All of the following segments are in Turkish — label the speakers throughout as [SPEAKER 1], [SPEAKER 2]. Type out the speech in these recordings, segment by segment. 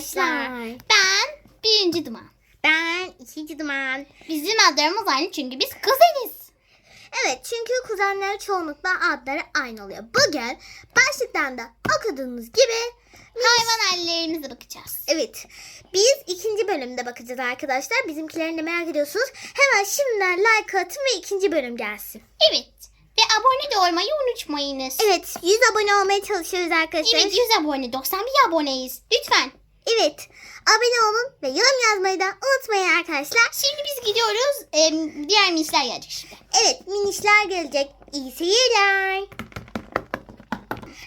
[SPEAKER 1] arkadaşlar. Ben birinci duman.
[SPEAKER 2] Ben ikinci duman.
[SPEAKER 1] Bizim adlarımız aynı çünkü biz kuzeniz.
[SPEAKER 2] Evet çünkü kuzenler çoğunlukla adları aynı oluyor. Bugün başlıktan da okuduğunuz gibi
[SPEAKER 1] Hayvan hallerimize bakacağız.
[SPEAKER 2] evet biz ikinci bölümde bakacağız arkadaşlar. Bizimkilerini de merak ediyorsunuz. Hemen şimdiden like atın ve ikinci bölüm gelsin.
[SPEAKER 1] Evet. Ve abone de olmayı unutmayınız.
[SPEAKER 2] Evet 100 abone olmaya çalışıyoruz arkadaşlar.
[SPEAKER 1] Evet 100 abone 91 aboneyiz. Lütfen.
[SPEAKER 2] Evet. Abone olun ve yorum yazmayı da unutmayın arkadaşlar.
[SPEAKER 1] Şimdi biz gidiyoruz. Em, diğer minisler gelecek şimdi.
[SPEAKER 2] Evet minişler gelecek. İyi seyirler.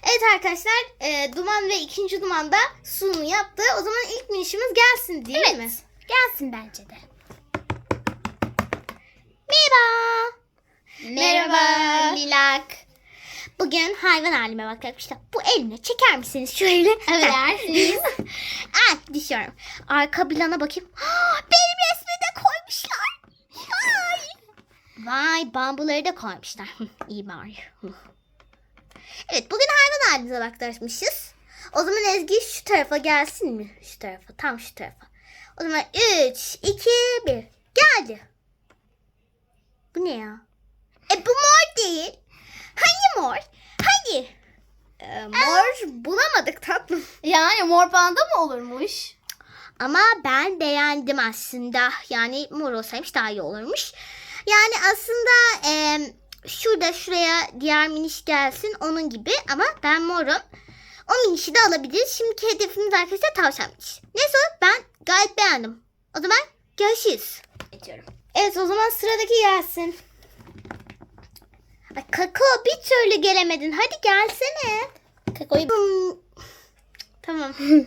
[SPEAKER 2] Evet arkadaşlar e, Duman ve ikinci Duman da sunumu yaptı. O zaman ilk minişimiz gelsin değil
[SPEAKER 1] Evet.
[SPEAKER 2] mi?
[SPEAKER 1] Gelsin bence de.
[SPEAKER 2] Merhaba.
[SPEAKER 1] Merhaba Lilak.
[SPEAKER 2] Bugün hayvan halime bakacak. İşte bu eline çeker misiniz şöyle?
[SPEAKER 1] Affedersiniz.
[SPEAKER 2] ah düşüyorum. Arka plana bakayım. Benim resmi de koymuşlar. Vay. Vay bambuları da koymuşlar. İyi bari. Evet bugün hayvan halimize bakmışız. O zaman Ezgi şu tarafa gelsin mi? Şu tarafa tam şu tarafa. O zaman 3, 2, 1. Geldi. Bu ne ya? E bu mor değil. Hangi mor? Hangi? Ee, mor bulamadık tatlım.
[SPEAKER 1] yani mor panda mı olurmuş?
[SPEAKER 2] Ama ben beğendim aslında. Yani mor olsaymış daha iyi olurmuş. Yani aslında e, şurada şuraya diğer miniş gelsin onun gibi ama ben morum. O minişi de alabiliriz. Şimdiki hedefimiz arkadaşlar tavşan miniş. Neyse ben gayet beğendim. O zaman görüşürüz.
[SPEAKER 1] Geçiyorum.
[SPEAKER 2] Evet o zaman sıradaki gelsin. Kakao bir türlü gelemedin. Hadi gelsene.
[SPEAKER 1] Kakoyu...
[SPEAKER 2] Hmm, Tamam.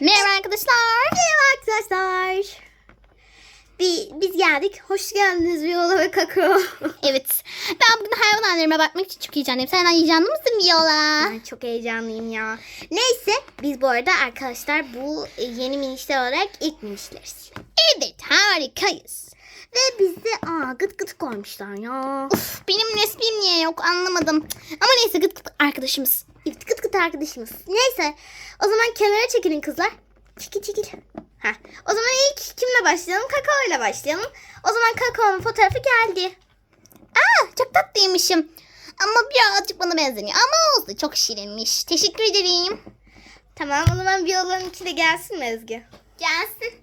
[SPEAKER 1] Merhaba arkadaşlar.
[SPEAKER 2] Merhaba arkadaşlar. Bir, biz geldik. Hoş geldiniz Viola ve Kakao.
[SPEAKER 1] Evet. Ben bugün hayvan hallerime bakmak için çok heyecanlıyım. Sen heyecanlı mısın Viola?
[SPEAKER 2] Ben çok heyecanlıyım ya. Neyse biz bu arada arkadaşlar bu yeni minişler olarak ilk minişleriz.
[SPEAKER 1] Evet harikayız.
[SPEAKER 2] Ve bizde aa gıt gıt koymuşlar ya.
[SPEAKER 1] Uf, benim resmim niye yok anlamadım. Ama neyse gıt gıt arkadaşımız.
[SPEAKER 2] Evet gıt gıt arkadaşımız. Neyse o zaman kenara çekilin kızlar. Çekil çekil. Heh. O zaman ilk kimle başlayalım? Kakao ile başlayalım. O zaman Kakao'nun fotoğrafı geldi.
[SPEAKER 1] Aa tatlıymışım. Ama birazcık bana benzemiyor. Ama oldu çok şirinmiş. Teşekkür ederim.
[SPEAKER 2] Tamam o zaman Viola'nınki de gelsin mi Ezgi?
[SPEAKER 1] Gelsin.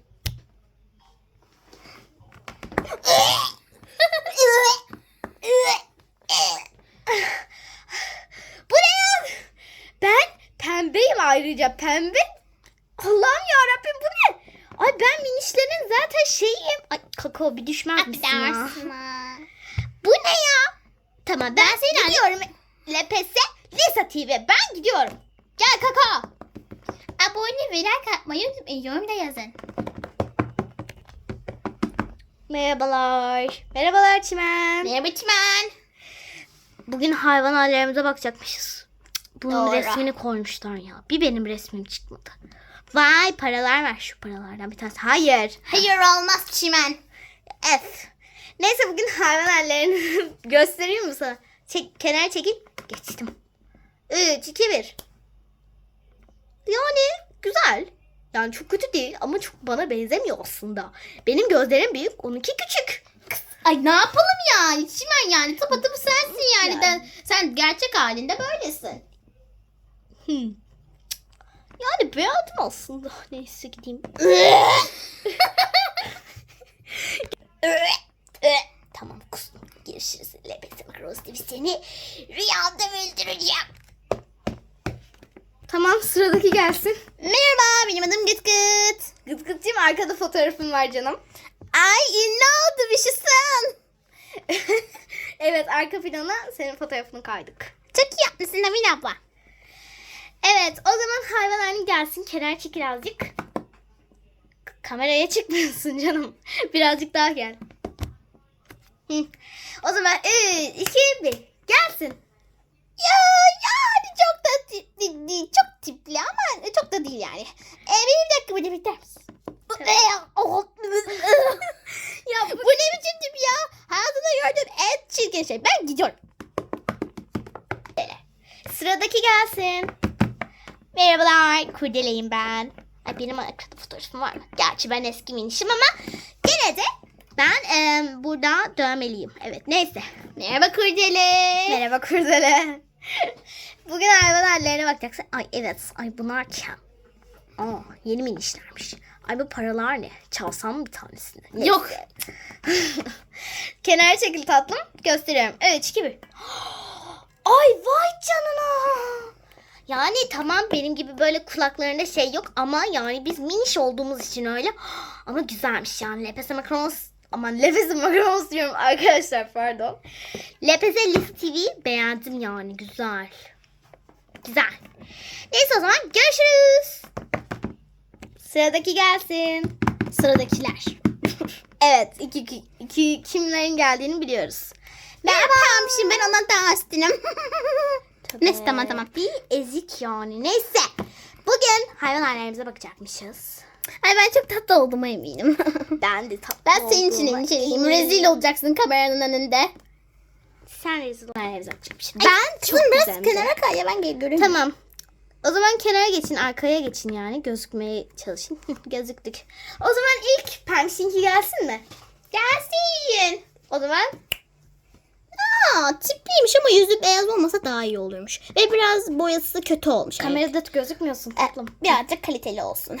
[SPEAKER 2] Bu ne ya? Ben pembeyim ayrıca pembe. Allah'ım ya Rabbim bu ne? Ay ben minişlerin zaten şeyiyim. Ay kakao bir düşmez misin ya? Bu ne ya? Tamam ben, seni gidiyorum. Lepese Lisa TV ben gidiyorum.
[SPEAKER 1] Gel kaka. Abone ve like atmayı unutmayın. Yorum da yazın.
[SPEAKER 2] Merhabalar. Merhabalar Çimen.
[SPEAKER 1] Merhaba Çimen.
[SPEAKER 2] Bugün hayvan hallerimize bakacakmışız. Bunun
[SPEAKER 1] Doğru.
[SPEAKER 2] resmini koymuşlar ya. Bir benim resmim çıkmadı. Vay paralar ver şu paralardan bir tanesi. Hayır.
[SPEAKER 1] Hayır olmaz Çimen.
[SPEAKER 2] F. Neyse bugün hayvan hallerini göstereyim mi sana? Çek, kenara çekil. Geçtim. 3, 2, 1. Yani güzel. Yani çok kötü değil ama çok bana benzemiyor aslında. Benim gözlerim büyük, onunki küçük.
[SPEAKER 1] Ay ne yapalım yani Çimen yani tıpatıp sensin yani.
[SPEAKER 2] Yani.
[SPEAKER 1] De, sen gerçek halinde böylesin.
[SPEAKER 2] Hmm. Yani beğendim aslında. Neyse gideyim. Görüşürüz. Lebesim Rose gibi seni rüyamda öldüreceğim. Tamam sıradaki gelsin.
[SPEAKER 1] Merhaba benim adım Gıt Gıt.
[SPEAKER 2] Gıt gıtçım arkada fotoğrafım var canım.
[SPEAKER 1] Ay ünlü oldu bir şeysin.
[SPEAKER 2] evet arka plana senin fotoğrafını kaydık.
[SPEAKER 1] Çok iyi yapmışsın Namin abla.
[SPEAKER 2] Evet o zaman hayvan halin gelsin. Kenar çekil azıcık. K- Kameraya çıkmıyorsun canım. Birazcık daha gel. O zaman 3, 2, 1. Gelsin.
[SPEAKER 1] Ya yani çok da tipli değil. Çok tipli ama çok da değil yani. E, bir dakika burada bekler misin?
[SPEAKER 2] Tamam.
[SPEAKER 1] ya bu, bu ne biçim tip ya? Hayatımda gördüğüm en çirkin şey. Ben gidiyorum.
[SPEAKER 2] Sıradaki gelsin. Merhabalar, kurdeleyim ben. Ay benim arkada fotoğrafım var mı? Gerçi ben eski minişim ama gene de ben em, burada dövmeliyim. Evet neyse. Merhaba kurdele.
[SPEAKER 1] Merhaba Kurdele.
[SPEAKER 2] Bugün hayvan hallerine bakacaksın. Ay evet. Ay bunlar kim? Aa yeni minişlermiş. Ay bu paralar ne? Çalsam mı bir tanesini? Neyse.
[SPEAKER 1] Yok. Kenara çekil tatlım. Gösteriyorum. 3, 2, 1.
[SPEAKER 2] Ay vay canına. Yani tamam benim gibi böyle kulaklarında şey yok ama yani biz miniş olduğumuz için öyle. Ama güzelmiş yani. Lepese Macronos aman Lepese Macronos diyorum arkadaşlar pardon. Lepese List TV beğendim yani güzel. Güzel. Neyse o zaman görüşürüz.
[SPEAKER 1] Sıradaki gelsin.
[SPEAKER 2] Sıradakiler.
[SPEAKER 1] Evet. iki, iki, iki kimlerin geldiğini biliyoruz.
[SPEAKER 2] Merhaba.
[SPEAKER 1] Şimdi ben ondan daha üstünüm. Neyse tamam tamam.
[SPEAKER 2] Bir ezik yani. Neyse. Bugün hayvan hallerimize bakacakmışız.
[SPEAKER 1] Ay ben çok tatlı olduğuma eminim.
[SPEAKER 2] Ben de tatlı
[SPEAKER 1] ben senin için
[SPEAKER 2] olduğuma
[SPEAKER 1] endişeliyim.
[SPEAKER 2] eminim.
[SPEAKER 1] Rezil olacaksın kameranın önünde.
[SPEAKER 2] Sen rezil hallerimize bakacakmışsın.
[SPEAKER 1] Ben
[SPEAKER 2] çok
[SPEAKER 1] kızım biraz kenara kay ya ben gel göreyim.
[SPEAKER 2] Tamam. O zaman kenara geçin, arkaya geçin yani. Gözükmeye çalışın. Gözüktük. O zaman ilk Pemşinki gelsin mi?
[SPEAKER 1] Gelsin.
[SPEAKER 2] O zaman
[SPEAKER 1] Aa tipliymiş ama yüzü beyaz olmasa daha iyi olurmuş. Ve biraz boyası kötü olmuş.
[SPEAKER 2] kamerada gözükmüyorsun
[SPEAKER 1] Evet,
[SPEAKER 2] tatlım.
[SPEAKER 1] birazcık kaliteli olsun.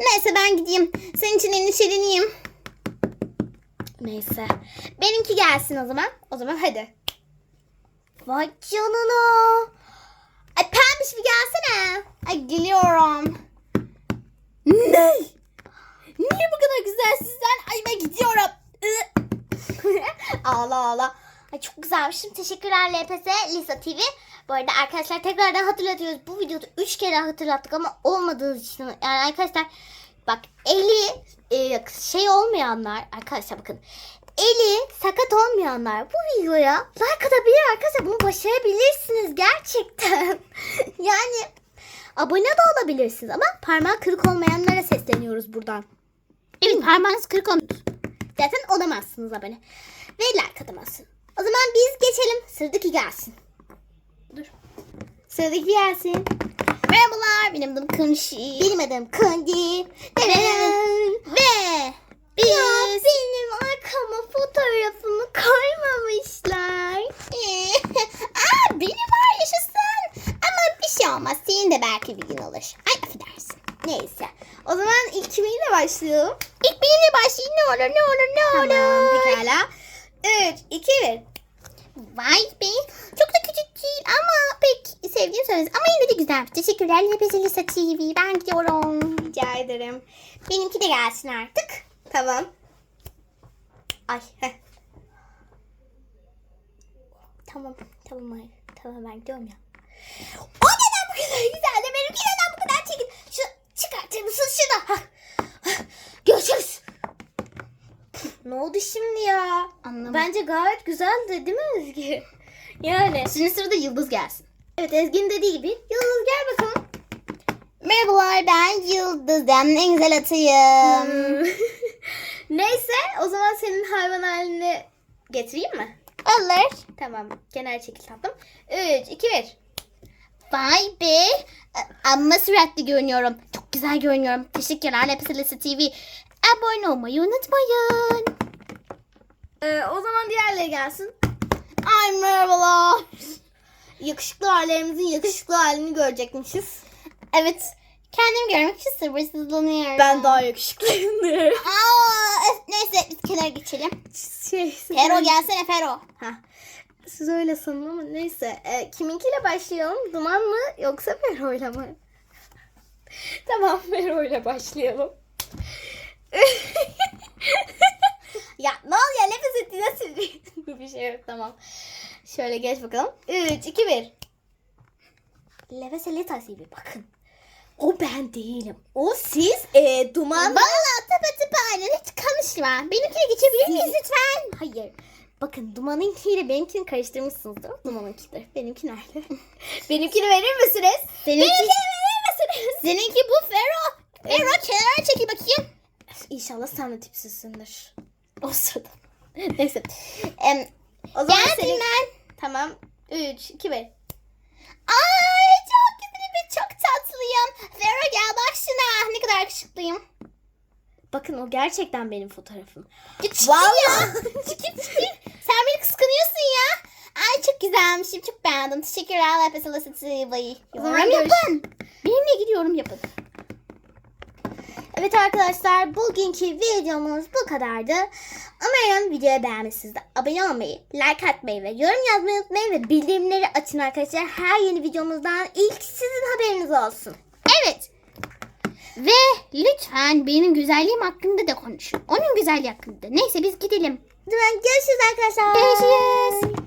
[SPEAKER 1] Neyse ben gideyim. Senin için endişeleneyim.
[SPEAKER 2] Neyse. Benimki gelsin o zaman. O zaman hadi. Vay canına.
[SPEAKER 1] Ay pembiş bir gelsene. Ay geliyorum. Ne? Niye bu kadar güzelsin sen? Ay ben gidiyorum.
[SPEAKER 2] ağla ağla. Ay çok güzelmişim. Teşekkürler LPS Lisa TV. Bu arada arkadaşlar tekrardan hatırlatıyoruz. Bu videoda 3 kere hatırlattık ama olmadığınız için. Yani arkadaşlar bak eli e, şey olmayanlar arkadaşlar bakın. Eli sakat olmayanlar bu videoya like atabilir arkadaşlar. Bunu başarabilirsiniz gerçekten. yani abone de olabilirsiniz ama parmağı kırık olmayanlara sesleniyoruz buradan.
[SPEAKER 1] Evet parmağınız kırık olmuş.
[SPEAKER 2] Zaten olamazsınız abone. Ve like atamazsın. O zaman biz geçelim. Sıradaki gelsin. Dur. Sıradaki gelsin.
[SPEAKER 1] Merhabalar benim adım Kınşi.
[SPEAKER 2] Benim adım Kandi. Ve
[SPEAKER 1] Biz.
[SPEAKER 2] ya benim arkama fotoğrafımı koymamışlar.
[SPEAKER 1] Aa benim var yaşasın. Ama bir şey olmaz. Senin de belki bir gün olur. Ay affedersin.
[SPEAKER 2] Neyse. O zaman ilk kiminle başlayalım?
[SPEAKER 1] İlk benimle başlayın ne olur ne olur ne olur.
[SPEAKER 2] Tamam pekala. 3, 2, 1.
[SPEAKER 1] Vay be. Çok da küçük değil ama pek sevdiğim söyleriz. Ama yine de güzel. Teşekkürler. Lepezi Lisa TV. Ben gidiyorum.
[SPEAKER 2] Rica ederim.
[SPEAKER 1] Benimki de gelsin artık.
[SPEAKER 2] Tamam. Ay. heh. Tamam. Tamam. Tamam ben gidiyorum ya.
[SPEAKER 1] O neden bu kadar güzel de benimki neden bu kadar çirkin? Şu çıkartır mısın şunu? Hah. Görüşürüz.
[SPEAKER 2] Ne oldu şimdi ya?
[SPEAKER 1] Anlamadım.
[SPEAKER 2] Bence gayet güzeldi değil mi Ezgi? Yani.
[SPEAKER 1] Şimdi sırada Yıldız gelsin.
[SPEAKER 2] Evet Ezgi'nin dediği gibi. Yıldız gel bakalım.
[SPEAKER 1] Merhabalar ben Yıldız. Ben en güzel atıyım.
[SPEAKER 2] Neyse o zaman senin hayvan halini getireyim mi?
[SPEAKER 1] Olur.
[SPEAKER 2] Tamam. Kenar çekil tatlım. 3, 2, 1.
[SPEAKER 1] Vay be. Amma süratli görünüyorum. Çok güzel görünüyorum. Teşekkürler Lepezi Lisa TV. Abone olmayı unutmayın.
[SPEAKER 2] Ee, o zaman diğerleri gelsin.
[SPEAKER 1] Ay merhabalar.
[SPEAKER 2] Yakışıklı hallerimizin yakışıklı halini görecekmişiz.
[SPEAKER 1] Evet. Kendimi görmek için sabırsızlanıyorum.
[SPEAKER 2] Ben daha yakışıklıyımdır.
[SPEAKER 1] Aa, öf, neyse biz kenara geçelim.
[SPEAKER 2] şey,
[SPEAKER 1] Fero gelsene Fero.
[SPEAKER 2] Ha. Siz öyle sanın ama neyse. Ee, kiminkiyle başlayalım? Duman mı yoksa Fero'yla mı? tamam Fero'yla başlayalım. ya ne oluyor nefes etti nasıl bir, şey yok tamam. Şöyle geç bakalım. 3, 2, 1. Nefes elitası bir bakın. O ben değilim. O siz e, duman.
[SPEAKER 1] Valla tıpa tıpa aynen hiç konuşma. Benimkine geçebilir miyiz lütfen?
[SPEAKER 2] Hayır. Bakın dumanınkiyle benimkini karıştırmışsınız değil mi? Dumanınkidir. Benimki nerede? benimkini verir misiniz?
[SPEAKER 1] Seninki,
[SPEAKER 2] Benimkini verir misiniz?
[SPEAKER 1] seninki bu Fero. Fero kenara çekil bakayım.
[SPEAKER 2] İnşallah sen de tipsizsindir. O sırada. Neyse.
[SPEAKER 1] Em,
[SPEAKER 2] O zaman
[SPEAKER 1] Geldim
[SPEAKER 2] senin...
[SPEAKER 1] ben.
[SPEAKER 2] Tamam. 3, 2, 1.
[SPEAKER 1] Ay çok güzel ve çok tatlıyım. yakışıklıyım.
[SPEAKER 2] Bakın o gerçekten benim fotoğrafım.
[SPEAKER 1] Çıkın ya. Çıkın çıkın. Sen beni kıskanıyorsun ya. Ay çok güzelmişim. Çok beğendim. Teşekkürler.
[SPEAKER 2] Umarım yapın. Benimle gidiyorum yapın. Evet arkadaşlar bugünkü videomuz bu kadardı. Umarım videoyu beğenmişsinizdir. Abone olmayı, like atmayı ve yorum yazmayı unutmayın ve bildirimleri açın arkadaşlar. Her yeni videomuzdan ilk sizin haberiniz olsun.
[SPEAKER 1] Evet. Ve lütfen benim güzelliğim hakkında da konuşun. Onun güzelliği hakkında. Neyse biz gidelim.
[SPEAKER 2] Görüşürüz arkadaşlar.
[SPEAKER 1] Görüşürüz.